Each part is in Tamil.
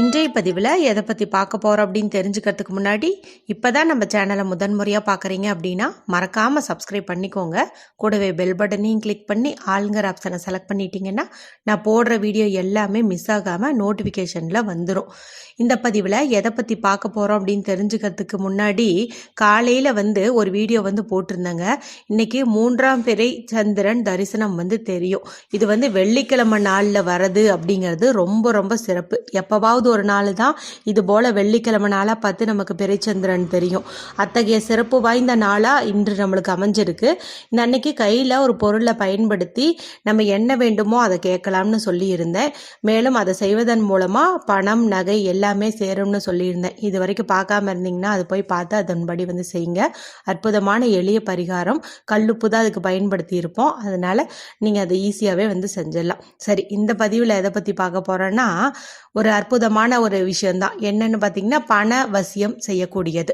இன்றைய பதிவில் எதை பற்றி பார்க்க போகிறோம் அப்படின்னு தெரிஞ்சுக்கிறதுக்கு முன்னாடி இப்போ தான் நம்ம சேனலை முதன்முறையாக பார்க்குறீங்க அப்படின்னா மறக்காமல் சப்ஸ்கிரைப் பண்ணிக்கோங்க. கூடவே பெல் பட்டனையும் கிளிக் பண்ணி ஆளுங்கிற ஆப்ஷனை செலக்ட் பண்ணிட்டீங்கன்னா நான் போடுற வீடியோ எல்லாமே மிஸ் ஆகாமல் நோட்டிஃபிகேஷனில் வந்துடும் இந்த பதிவில் எதை பற்றி பார்க்க போகிறோம் அப்படின்னு தெரிஞ்சுக்கிறதுக்கு முன்னாடி காலையில் வந்து ஒரு வீடியோ வந்து போட்டிருந்தேங்க. இன்னைக்கு மூன்றாம் பிறை சந்திரன் தரிசனம் வந்து தெரியும். இது வந்து வெள்ளிக்கிழமை நாளில் வரது அப்படிங்கிறது ரொம்ப ரொம்ப சிறப்பு. எப்போவாவது ஒரு நாள் தான் இது போல் வெள்ளிக்கிழமை நாளாக பார்த்து நமக்கு பிறைச்சந்திரன் தெரியும். அத்தகைய சிறப்பு வாய்ந்த நாளாக இன்று நம்மளுக்கு அமைஞ்சிருக்கு. இந்த அன்னைக்கு கையில் ஒரு பொருளை பயன்படுத்தி நம்ம என்ன வேண்டுமோ அதை கேட்கலாம்னு சொல்லியிருந்தேன். மேலும் அதை செய்வதன் மூலமாக பணம் நகை எல்லாமே சேரும்னு சொல்லியிருந்தேன். இது வரைக்கும் பார்க்காம இருந்தீங்கன்னா அது போய் பார்த்து அதன்படி வந்து செய்யுங்க. அற்புதமான எளிய பரிகாரம். கல்லுப்பு தான் அதுக்கு பயன்படுத்தி இருப்போம் அதனால் நீங்கள் அதை ஈஸியாகவே வந்து செஞ்சிடலாம். சரி இந்த பதிவில் எதை பற்றி பார்க்க போகிறோன்னா ஒரு முக்கியமான ஒரு விஷயம்தான். என்னன்னு பார்த்தீங்கன்னா பணவசியம் செய்யக்கூடியது.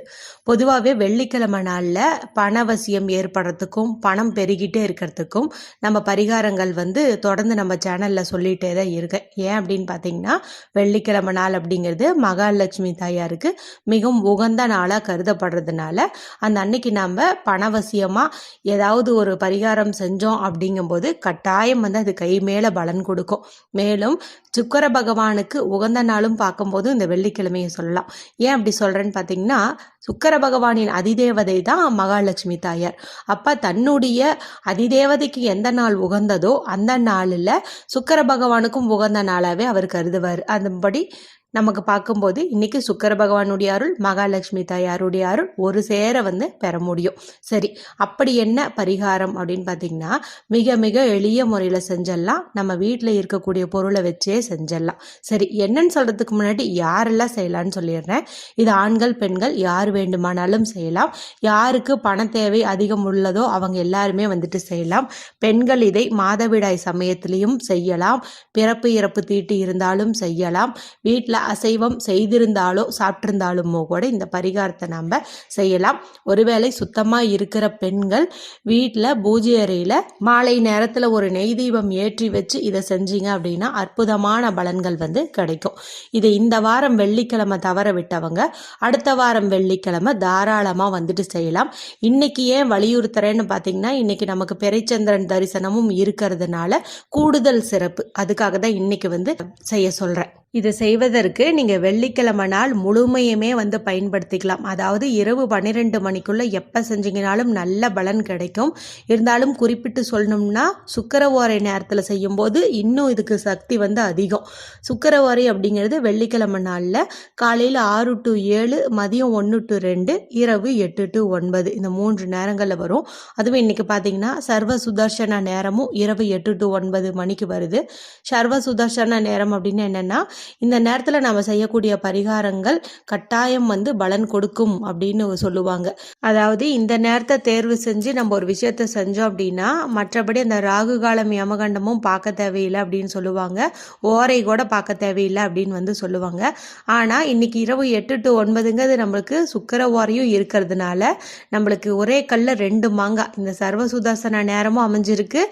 பொதுவாகவே வெள்ளிக்கிழமை நாளில் பணவசியம் ஏற்படுறதுக்கும் பணம் பெருகிட்டே இருக்கிறதுக்கும் நம்ம பரிகாரங்கள் வந்து தொடர்ந்து நம்ம சேனலில் சொல்லிகிட்டே தான் இருக்கேன். ஏன் அப்படின்னு பார்த்தீங்கன்னா வெள்ளிக்கிழமை நாள் அப்படிங்கிறது மகாலட்சுமி தாயாருக்கு மிகவும் உகந்த நாளாக கருதப்படுறதுனால அந்த அன்னைக்கு நம்ம பணவசியமாக ஏதாவது ஒரு பரிகாரம் செஞ்சோம் அப்படிங்கும்போது கட்டாயம் வந்து அது கை மேலே பலன் கொடுக்கும். மேலும் சுக்கர பகவானுக்கு உகந்த நாளும் பார்க்கும்போது இந்த வெள்ளிக்கிழமையை சொல்லலாம். ஏன் அப்படி சொல்கிறேன்னு பார்த்தீங்கன்னா சுக்கர பகவானின் அதிதேவதை தான் மகாலட்சுமி தாயார். அப்போ தன்னுடைய அதிதேவதைக்கு எந்த நாள் உகந்ததோ அந்த நாளில் சுக்கர பகவானுக்கும் உகந்த நாளாகவே அவர் கருதுவார். அதுபடி நமக்கு பார்க்கும்போது இன்னைக்கு சுக்கர பகவானுடைய அருள் மகாலட்சுமி தாயாருடைய அருள் ஒரு சேர வந்து பெற முடியும். சரி அப்படி என்ன பரிகாரம் அப்படின்னு பார்த்தீங்கன்னா மிக மிக எளிய முறையில் செஞ்சிடலாம் நம்ம வீட்டில் இருக்கக்கூடிய பொருளை வச்சே செஞ்சிடலாம் சரி என்னன்னு சொல்கிறதுக்கு முன்னாடி யாரெல்லாம் செய்யலாம்னு சொல்லிடுறேன். இது ஆண்கள் பெண்கள் யார் வேண்டுமானாலும் செய்யலாம். யாருக்கு பண தேவை அதிகம் உள்ளதோ அவங்க எல்லாருமே வந்துட்டு செய்யலாம். பெண்கள் இதை மாதவிடாய் சமயத்திலையும் செய்யலாம். பிறப்பு இறப்பு தீட்டு இருந்தாலும் செய்யலாம். வீட்டில் அசைவம் செய்திருந்தாலோ சாப்பிட்டிருந்தாலுமோ கூட இந்த பரிகாரத்தை நம்ம செய்யலாம். ஒருவேளை சுத்தமாக இருக்கிற பெண்கள் வீட்டில் பூஜை அறையில் மாலை நேரத்தில் ஒரு நெய் தீபம் ஏற்றி வச்சு இதை செஞ்சீங்க அப்படின்னா அற்புதமான பலன்கள் வந்து கிடைக்கும். இதை இந்த வாரம் வெள்ளிக்கிழமை தவற விட்டவங்க அடுத்த வாரம் வெள்ளிக்கிழமை தாராளமாக வந்துட்டு செய்யலாம். இன்னைக்கு ஏன் வலியுறுத்துறேன்னு பார்த்தீங்கன்னா இன்னைக்கு நமக்கு பெரைச்சந்திரன் தரிசனமும் இருக்கிறதுனால கூடுதல் சிறப்பு. அதுக்காக தான் இன்னைக்கு வந்து செய்ய சொல்கிறேன் இது செய்வதற்கு நீங்கள் வெள்ளிக்கிழமை நாள் முழுமையுமே வந்து பயன்படுத்திக்கலாம். அதாவது இரவு பன்னிரெண்டு மணிக்குள்ளே எப்போ செஞ்சீங்கனாலும் நல்ல பலன் கிடைக்கும். இருந்தாலும் குறிப்பிட்டு சொல்லணும்னா சுக்கர ஓரை நேரத்தில் செய்யும்போது இன்னும் இதுக்கு சக்தி வந்து அதிகம். சுக்கர ஓரை அப்படிங்கிறது வெள்ளிக்கிழமை நாளில் காலையில் ஆறு டு ஏழு மதியம் ஒன்று டு ரெண்டு இரவு எட்டு டு ஒன்பது. இந்த மூன்று நேரங்களில் வரும். அதுவும் இன்றைக்கி பார்த்தீங்கன்னா சர்வ சுதர்சன நேரமும் இரவு எட்டு டு ஒன்பது மணிக்கு வருது. சர்வ சுதர்சன நேரம் அப்படின்னு என்னென்னா இந்த நேரத்தில் நம்ம செய்யக்கூடிய பரிகாரங்கள் கட்டாயம் வந்து பலன் கொடுக்கும் அப்படின்னு சொல்லுவாங்க. அதாவது இந்த நேரத்தை தேர்வு செஞ்சு நம்ம ஒரு விஷயத்த செஞ்சோம் அப்படின்னா மற்றபடி அந்த ராகு காலம் யமகண்டமும் பார்க்க தேவையில்லை அப்படின்னு சொல்லுவாங்க. ஓரை கூட பார்க்க தேவையில்லை அப்படின்னு வந்து சொல்லுவாங்க. ஆனால் இன்னைக்கு இரவு எட்டு டு ஒன்பதுங்கிறது நம்மளுக்கு சுக்கர ஓரையும் இருக்கிறதுனால நம்மளுக்கு ஒரே கல்ல ரெண்டு மாங்காய் இந்த சர்வ சுதாசன நேரமும் அமைஞ்சிருக்கு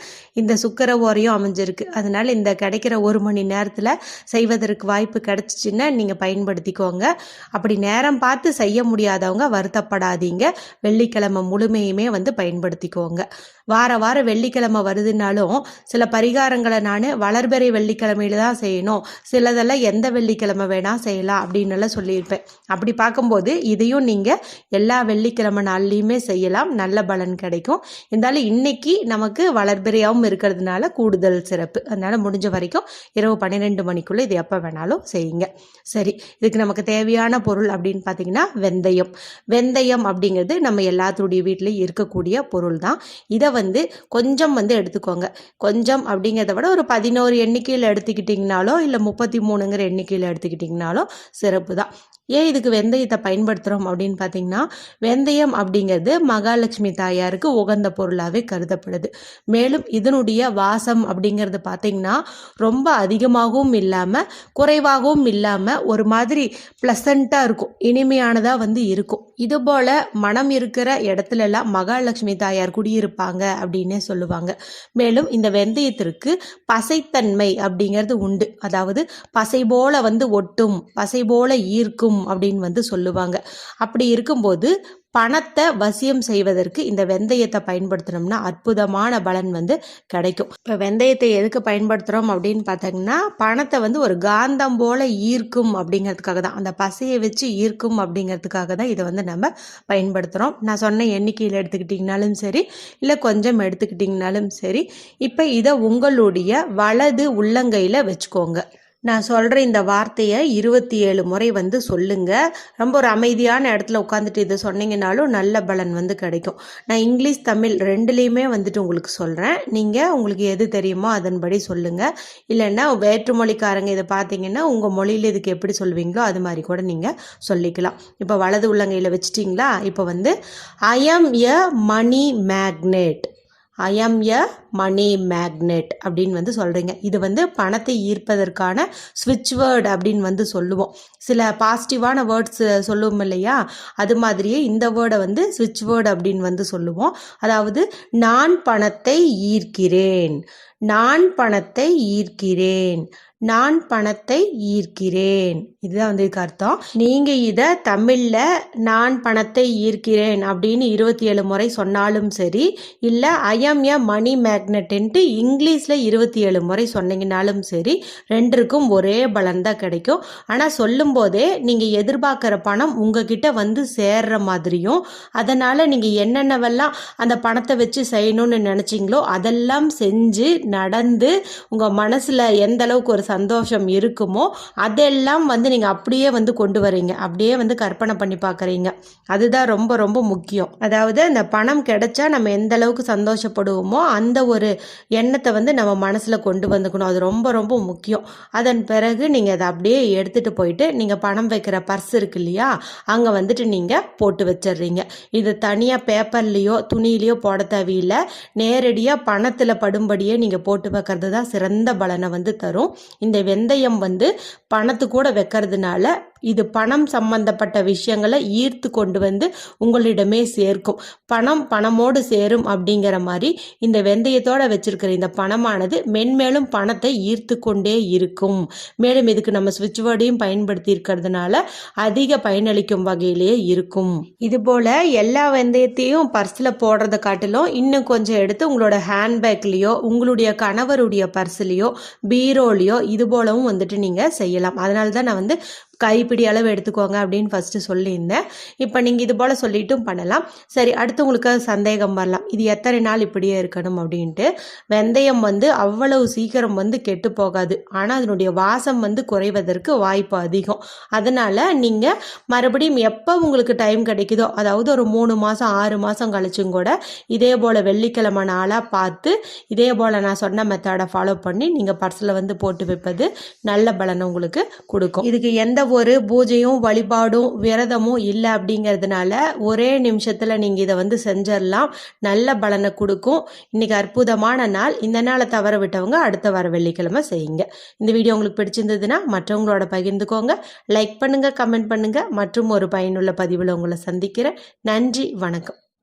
இந்த சுக்கர ஓரையும் அமைஞ்சிருக்கு. அதனால இந்த கிடைக்கிற ஒரு மணி நேரத்தில் செய்வதற்கு வாய்ப்பு கிடச்சிச்சின்னா நீங்கள் பயன்படுத்திக்கோங்க. அப்படி நேரம் பார்த்து செய்ய முடியாதவங்க வருத்தப்படாதீங்க. வெள்ளிக்கிழமை முழுமையுமே வந்து பயன்படுத்திக்கோங்க. வார வாரம் வெள்ளிக்கிழமை வருதுனாலும் சில பரிகாரங்களை நான் வளர்பெறை வெள்ளிக்கிழமையில தான் செய்யணும். சிலதெல்லாம் எந்த வெள்ளிக்கிழமை வேணால் செய்யலாம் அப்படின்னு எல்லாம் சொல்லியிருப்பேன். அப்படி பார்க்கும்போது இதையும் நீங்கள் எல்லா வெள்ளிக்கிழமை நாள்லையுமே செய்யலாம். நல்ல பலன் கிடைக்கும். இருந்தாலும் இன்னைக்கு நமக்கு வளர்பிறையாகவும் இருக்கிறதுனால கூடுதல் சிறப்பு. அதனால் முடிஞ்ச வரைக்கும் இரவு பன்னிரெண்டு மணிக்குள்ளே இது எப்போ வேணாலும் செய்யுங்க. சரி இதுக்கு நமக்கு தேவையான பொருள் அப்படின்னு பார்த்தீங்கன்னா வெந்தயம். வெந்தயம் அப்படிங்கிறது நம்ம எல்லாத்துடைய வீட்லேயும் இருக்கக்கூடிய பொருள் தான் இதை வந்து கொஞ்சம் வந்து எடுத்துக்கோங்க. கொஞ்சம் அப்படிங்கிறத விட ஒரு பதினோரு எண்ணிக்கையில் எடுத்துக்கிட்டிங்கனாலோ இல்லை முப்பத்தி மூணுங்கிற எண்ணிக்கையில் எடுத்துக்கிட்டிங்கனாலோ சிறப்பு தான் ஏன் இதுக்கு வெந்தயத்தை பயன்படுத்துகிறோம் அப்படின்னு பார்த்தீங்கன்னா வெந்தயம் அப்படிங்கிறது மகாலட்சுமி தாயாருக்கு உகந்த பொருளாகவே கருதப்படுது. மேலும் இதனுடைய வாசம் அப்படிங்கிறது பார்த்தீங்கன்னா ரொம்ப அதிகமாகவும் இல்லாமல் குறைவாகவும் இல்லாமல் ஒரு மாதிரி ப்ளசண்ட்டாக இருக்கும். இனிமையானதாக வந்து இருக்கும். இதுபோல் மனம் இருக்கிற இடத்துலலாம் மகாலட்சுமி தாயார் குடியிருப்பாங்க அப்படின்னே சொல்லுவாங்க. மேலும் இந்த வெந்தயத்திற்கு பசைத்தன்மை அப்படிங்கிறது உண்டு. அதாவது பசை போல வந்து ஒட்டும் பசை போல ஈர்க்கும் அப்படின்னு வந்து சொல்லுவாங்க. அப்படி இருக்கும்போது பணத்தை வசியம் செய்வதற்கு இந்த வெந்தயத்தை பயன்படுத்தினோம்னா அற்புதமான பலன் வந்து கிடைக்கும். இப்போ வெந்தயத்தை எதுக்கு பயன்படுத்துகிறோம் அப்படின்னு பார்த்தீங்கன்னா பணத்தை வந்து ஒரு காந்தம் போல ஈர்க்கும் அப்படிங்கிறதுக்காக தான். அந்த பசையை வச்சு ஈர்க்கும் அப்படிங்கிறதுக்காக தான் இதை வந்து நம்ம பயன்படுத்துகிறோம் நான் சொன்ன எண்ணிக்கையில் எடுத்துக்கிட்டிங்கனாலும் சரி இல்லை கொஞ்சம் எடுத்துக்கிட்டிங்கனாலும் சரி இப்போ இதை உங்களுடைய வலது உள்ளங்கையில் வச்சுக்கோங்க. நான் சொல்கிற இந்த வார்த்தையை இருபத்தி ஏழு முறை வந்து சொல்லுங்கள் ரொம்ப ஒரு அமைதியான இடத்துல உட்காந்துட்டு இதை சொன்னீங்கனாலும் நல்ல பலன் வந்து கிடைக்கும். நான் இங்கிலீஷ் தமிழ் ரெண்டுலேயுமே வந்துட்டு உங்களுக்கு சொல்கிறேன் நீங்கள் உங்களுக்கு எது தெரியுமோ அதன்படி சொல்லுங்கள் இல்லைன்னா வேற்றுமொழிக்காரங்க இதை பார்த்தீங்கன்னா உங்கள் மொழியில் இதுக்கு எப்படி சொல்வீங்களோ அது மாதிரி கூட நீங்கள் சொல்லிக்கலாம். இப்போ வலது உள்ளங்கையில் வச்சிட்டிங்களா? இப்போ வந்து I am a money magnet I am a money magnet அப்படின்னு வந்து சொல்கிறீங்க இது வந்து பணத்தை ஈர்ப்பதற்கான ஸ்விட்ச் வேர்டு அப்படின்னு வந்து சொல்லுவோம். சில பாசிட்டிவான வேர்ட்ஸ் சொல்லுவோம் இல்லையா? அது மாதிரியே இந்த வேர்டை வந்து ஸ்விட்ச் வேர்டு அப்படின்னு வந்து சொல்லுவோம். அதாவது நான் பணத்தை ஈர்க்கிறேன். நான் பணத்தை ஈர்க்கிறேன். நான் பணத்தை ஈர்க்கிறேன். இதுதான் வந்து இதுக்கு அர்த்தம். நீங்கள் இதை தமிழில் நான் பணத்தை ஈர்க்கிறேன் அப்படின்னு இருபத்தி ஏழு முறை சொன்னாலும் சரி இல்லை ஐஎம் எ மணி மேக்னெட்டுன்ட்டு இங்கிலீஷில் இருபத்தி ஏழு முறை சொன்னீங்கனாலும் சரி ரெண்டுக்கும் ஒரே பலன் தான் கிடைக்கும். ஆனால் சொல்லும்போதே நீங்கள் எதிர்பார்க்குற பணம் உங்ககிட்ட வந்து சேர்ற மாதிரியும் அதனால் நீங்கள் என்னென்னவெல்லாம் அந்த பணத்தை வச்சு செய்யணும்னு நினச்சிங்களோ அதெல்லாம் செஞ்சு நடந்து உங்கள் மனசில் எந்த அளவுக்கு ஒரு சந்தோஷம் இருக்குமோ அதெல்லாம் வந்து நீங்கள் அப்படியே வந்து கொண்டு வரீங்க அப்படியே வந்து கற்பனை பண்ணி பார்க்குறீங்க அதுதான் ரொம்ப ரொம்ப முக்கியம். அதாவது அந்த பணம் கிடைச்சா நம்ம எந்த அளவுக்கு சந்தோஷப்படுவோமோ அந்த ஒரு எண்ணத்தை வந்து நம்ம மனசில் கொண்டு வந்துக்கணும். அது ரொம்ப ரொம்ப முக்கியம். அதன் பிறகு நீங்கள் அதை அப்படியே எடுத்துகிட்டு போயிட்டு நீங்கள் பணம் வைக்கிற பர்ஸ் இருக்கு இல்லையா அங்கே வந்துட்டு நீங்கள் போட்டு வச்சிடுறீங்க. இது தனியாக பேப்பர்லேயோ துணியிலையோ போட தேவையில்லை. நேரடியாக பணத்தில் படும்படியே நீங்கள் போட்டு வைக்கிறது தான் சிறந்த பலனை வந்து தரும். இந்த வெந்தயம் வந்து பணத்து கூட வைக்கிறதுனால இது பணம் சம்பந்தப்பட்ட விஷயங்களை ஈர்த்து கொண்டு வந்து உங்களிடமே சேர்க்கும். பணம் பணமோடு சேரும் அப்படிங்கிற மாதிரி இந்த வெந்தயத்தோட வச்சிருக்கிற இந்த பணமானது மென்மேலும் பணத்தை ஈர்த்து கொண்டே இருக்கும். மேலும் இதுக்கு நம்ம சுவிட்ச் வேர்டையும் பயன்படுத்தி இருக்கிறதுனால அதிக பயனளிக்கும் வகையிலேயே இருக்கும். இது போல எல்லா வெந்தயத்தையும் பர்ஸில் போடுறதை காட்டிலும் இன்னும் கொஞ்சம் எடுத்து உங்களோட ஹேண்ட்பேக்லேயோ உங்களுடைய கணவருடைய பர்ஸ்லேயோ பீரோலையோ இது போலவும் வந்துட்டு நீங்கள் செய்யலாம். அதனால தான் நான் வந்து கைப்பிடி அளவு எடுத்துக்கோங்க அப்படின்னு ஃபஸ்ட்டு சொல்லியிருந்தேன். இப்போ நீங்கள் இது போல் சொல்லிட்டும் பண்ணலாம். சரி அடுத்து உங்களுக்கு சந்தேகம் வரலாம். இது எத்தனை நாள் இப்படியே இருக்கணும் அப்படின்ட்டு. வெந்தயம் வந்து அவ்வளவு சீக்கிரம் வந்து கெட்டு போகாது. ஆனால் அதனுடைய வாசம் வந்து குறைவதற்கு வாய்ப்பு அதிகம். அதனால் நீங்கள் மறுபடியும் எப்போ உங்களுக்கு டைம் கிடைக்குதோ அதாவது ஒரு மூணு மாதம் ஆறு மாதம் கழிச்சும் கூட இதே போல் வெள்ளிக்கிழமை நாளாக பார்த்து இதே போல் நான் சொன்ன மெத்தடை ஃபாலோ பண்ணி நீங்கள் பர்ஸில் வந்து போட்டு வைப்பது நல்ல பலனை உங்களுக்கு கொடுக்கும். இதுக்கு எந்த ஒரு பூஜையும் வழிபாடும் விரதமும் இல்லை அப்படிங்கிறதுனால ஒரே நிமிஷத்தில் நீங்கள் இதை வந்து செஞ்சிடலாம் நல்ல பலனை கொடுக்கும். இன்றைக்கி அற்புதமான நாள். இந்த நாளை தவற விட்டவங்க அடுத்த வர வெள்ளிக்கிழமை செய்யுங்க. இந்த வீடியோ உங்களுக்கு பிடிச்சிருந்ததுன்னா மற்றவங்களோட பகிர்ந்துக்கோங்க. லைக் பண்ணுங்கள் கமெண்ட் பண்ணுங்கள் மற்றும் ஒரு பயனுள்ள பதிவில் உங்களை சந்திக்கிறேன். நன்றி வணக்கம்.